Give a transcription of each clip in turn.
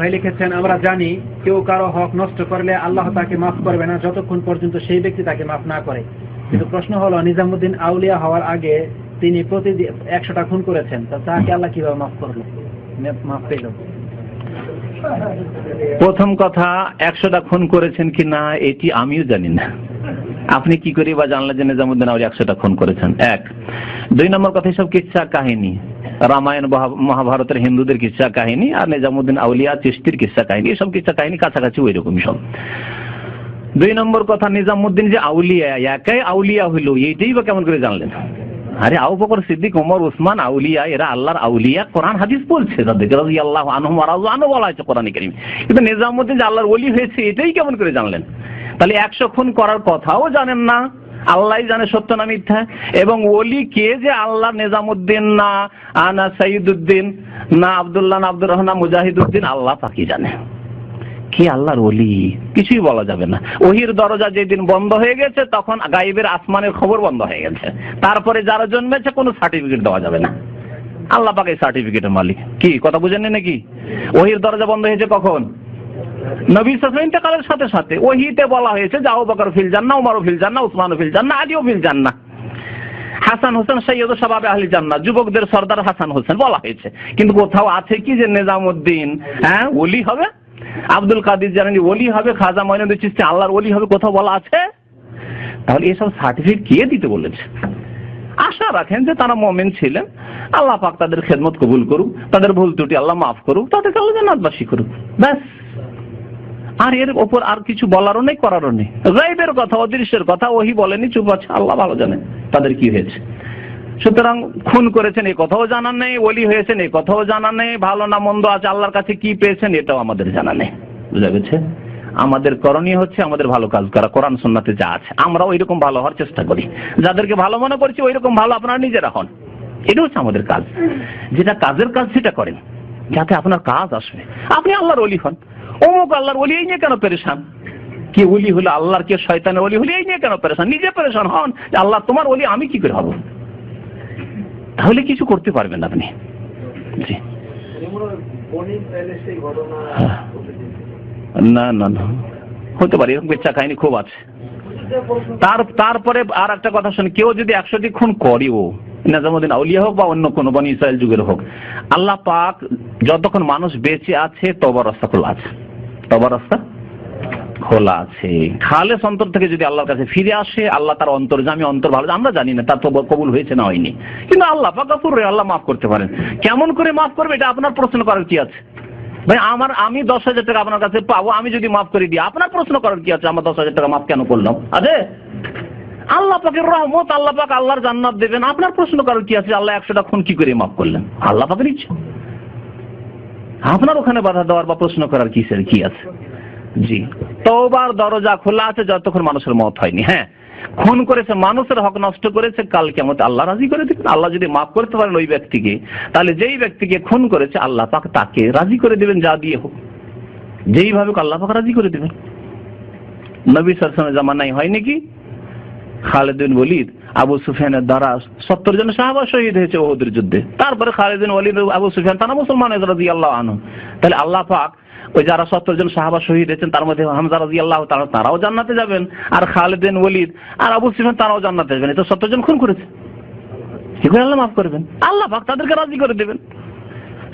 ভাই লিখেছেন, আমরা জানি কেউ কারও হক নষ্ট করলে আল্লাহ তাকে মাফ করবে না যতক্ষণ পর্যন্ত সেই ব্যক্তি তাকে মাফ না করে। কিন্তু প্রশ্ন হলো, নিজামুদ্দিন আউলিয়া হওয়ার আগে তিনি প্রতিদিন একশোটা খুন করেছেন। তা তাকে আল্লাহ কীভাবে মাফ করল? মাফ পেল। প্রথম কথা, একশোটা খুন করেছেন কি না, এটি আমিও জানি না। আপনি কি করে বা জানলেন যে নিজামুদ্দিন আউলি একশোটা খুন করেছেন? এক। দুই নম্বর কথা সব কিচ্ছা কাহিনী? রামায়ণ মহাভারতের হিন্দুদের কিচ্ছা কাহিনী আর নিজামুদ্দিন আউলিয়া চিস্তির কিচ্ছা কাহিনী, এসব কিচ্ছা কাহিনী কাছাকাছি ওই রকমই সব। দুই নম্বর কথা, নিজামুদ্দিন যে আউলিয়া, একাই আউলিয়া হইল, এইটাই বা কেমন করে জানলেন? আরে আবু বকর সিদ্দিক ওমর উসমান, আউলিয়া, এরা আল্লাহর আউলিয়া, কোরআন, হাদিস বলছে, তাদেরকে রাদিয়াল্লাহু আনহুম ওয়া রাযু আনহু বলা হয়েছে কোরআনে কারীমে। কিন্তু নিজামুদ্দিন যে আল্লাহর ওলি হয়েছে, এটাই কেমন করে জানলেন? তাহলে একশো খুন করার কথাও জানেন না আল্লাহ জানে সত্য না মিথ্যা? এবং ওলি কে যে আল্লাহ নিজামুদ্দিন না আনা সাইদুদ্দিন, না আব্দুল্লাহ, না আব্দুর রহমান, মুজাহিদুদ্দিন, আল্লাহ পাকি জানে। কি আল্লাহর ওলি? কিছুই বলা যাবে না। ওহির দরজা যেদিন বন্ধ হয়ে গেছে, তখন গাইবের আসমানের খবর বন্ধ হয়ে গেছে। তারপরে যারা জন্মেছে, কোনো সার্টিফিকেট দেওয়া যাবে না। আল্লাহ পাকে সার্টিফিকেটের মালিক। কি, কথা বুঝেন নাকি? ওহির দরজা বন্ধ হয়েছে কখন? নবী সাল্লাল্লাহু ইন্তেকালের সাথে সাথে ওহিতে বলা হয়েছে যে আবু বকর ফিল জান্নাহ, উমরও ফিল জান্নাহ, উসমানও ফিল জান্নাহ, আলীও ফিল জান্নাহ। হাসান হোসেন সৈয়দ সাবাবে আহলি জান্নাহ, যুবকদের সর্দার হাসান হোসেন বলা হয়েছে। কিন্তু কোথাও আছে কি যে নিজামউদ্দিন হ্যাঁ ওলি হবে? আব্দুল কাদির জানেন ওলি হবে, খাজা মঈনুদ্দিন চিশতি আল্লাহর ওলি হবে, কোথাও বলা আছে? তাহলে এসব সার্টিফিকেট কে দিতে বলেছে? আশা রাখেন যে তারা মমেন ছিলেন। আল্লাহ পাক তাদের খেদমত কবুল করুক, তাদের ভুল ত্রুটি আল্লাহ মাফ করুক, তাদেরকে আল্লাহ জান্নাতবাসী করুক। ব্যাস। আর এর ওপর আর কিছু বলারও নেই, করারও নেই। গাইবের কথা, অদৃশ্যের কথা, ওহি বলেনি, চুপ আছে, আল্লাহ ভালো জানে তাদের কি হয়েছে। সুতরাং খুন করেছেন এই কথাও জানা নেই, ওলি হয়েছেন এই কথাও জানা নেই, ভালো না মন্দ আছে, আল্লাহর কাছে কি পেয়েছেন, এটাও আমাদের জানা নেই। বুঝা গেছে? আমাদের করণীয় হচ্ছে আমাদের ভালো কাজ করা, কোরআন, সুন্নাতে যা আছে। আমরাও ওইরকম ভালো হওয়ার চেষ্টা করি। যাদেরকে ভালো মনে করছি ওই রকম ভালো আপনারা নিজেরা হন। এটা হচ্ছে আমাদের কাজ। যেটা কাজের কাজ, সেটা করেন। যাতে আপনার কাজ আসবে। আপনি আল্লাহর অলি হন। অমুক আল্লাহর অলি এই নিয়ে কেন পেরেশান? কে অলি হলো আল্লাহর, কে শয়তানের অলি হলে এই নিয়ে কেন পেরেশান? নিজে পেরেশান হন আল্লাহ, তোমার অলি আমি কি করে হব? তাহলে কিছু করতে পারবেন আপনি। জি। না না না। হতে পারে, এরকম বেচা কাহিনী খুব আছে। তার, তারপরে আর একটা কথা শুনি, কেউ যদি একশোটি খুন করেও, নাজামুদ্দিন আউলিয়া হোক বা অন্য কোনো বনি ইসরায়েল যুগের হোক, আল্লাহ পাক যতক্ষণ মানুষ বেঁচে আছে তবার রাস্তা খোলা আছে। তবার রাস্তা খোলা আছে। খালেস অন্তর থেকে যদি আল্লাহর কাছে ফিরে আসে, আল্লাহ তার অন্তর জামি অন্তর ভালো, আমরা জানি না, তার তো কবুল হয়েছে না হয়নি। কিন্তু আল্লাহ পাক গাফুর রে আল্লাহ মাফ করতে পারেন। কেমন করে মাফ করবে এটা আপনার প্রশ্ন করার কি আছে? ভাই, আমার, আমি দশ হাজার টাকা আপনার কাছে পাবো, আমি যদি মাফ করে দিই, আপনার প্রশ্ন করার কি আছে? আমার দশ হাজার টাকা মাফ কেন করলাম? আছে? আল্লাহ পাকের রহমত, আল্লাহ পাক আল্লাহর জান্নাত দেবেন। আপনার প্রশ্ন করার কি আছে? আল্লাহ একশোটা খুন কি করে মাফ করলেন? আল্লাহ পাকের ইচ্ছা। আপনার ওখানে বাধা দেওয়ার বা প্রশ্ন করার কিসের কি আছে? জি। তওবার দরজা খোলা আছে যতক্ষণ মানুষের মত হয়নি হ্যাঁ? খুন করেছে, মানুষের হক নষ্ট করেছে, কাল কেমন আল্লাহ রাজি করে দিবেন। আল্লাহ যদি মাফ করতে পারেন ওই ব্যক্তিকে, তাহলে যেই ব্যক্তিকে খুন করেছে, আল্লাহ পাক তাকে রাজি করে দিবেন, যা দিয়ে হোক। যেইভাবে আল্লাহ পাক রাজি করে দিবেন। নবী সালামের জামানায় হয় নাকি? খালেদ বিন ওলিদ আবু সুফিয়ানের দ্বারা সত্তর জন সাহাবা শহীদ হয়েছে ওহুদের যুদ্ধে। তারপরে খালিদিন ওলিদ আবু সুফিয়ান তারা মুসলমান রাজি আল্লাহ আনু তাহলে আল্লাহ পাক ওই যারা সত্তর জন সাহাবা শহীদ হয়েছেন তার মধ্যে হামজা রাজি আল্লাহ তারাও জান্নাতে যাবেন। আর খালিদিন ওলিদ আর আবু সুফিয়ান তারাও জান্নাতে যাবেন। এটা সত্তর জন খুন করেছে। করে আল্লাহ মাফ করবেন। আল্লাহ পাক তাদেরকে রাজি করে দেবেন।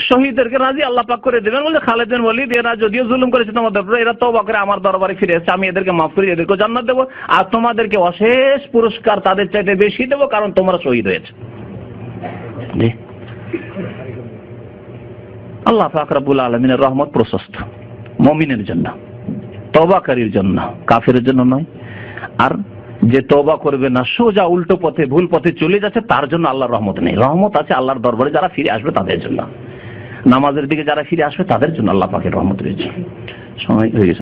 শহীদদেরকে রাজি আল্লাহ পাক করে দেবেন। বলে খালেদ বিন ওলিদ এরা যদিও জুলুম করেছে, তোমাদের এরা তওবা করে আমার দরবারে ফিরে এসেছে। আমি এদেরকে মাফ করি এদেরকে জান্নাত দেবো। আর তোমাদেরকে অশেষ পুরস্কার তাদের চাইতে বেশি দেবো, কারণ তোমরা শহীদ হয়েছে। আল্লাহ পাক রাব্বুল আলামিনের রহমত প্রশস্ত। মুমিনের জন্য, তওবাকারীর জন্য কাফেরের জন্য নয়। আর যে তবা করবে না, সোজা উল্টো পথে, ভুল পথে চলে যাচ্ছে, তার জন্য আল্লাহর রহমত নেই। রহমত আছে আল্লাহর দরবারে, যারা ফিরে আসবে তাদের জন্য। নামাজের দিকে যারা ফিরে আসবে তাদের জন্য আল্লাহ পাকের রহমত রয়েছে। সময় হয়ে গেছে।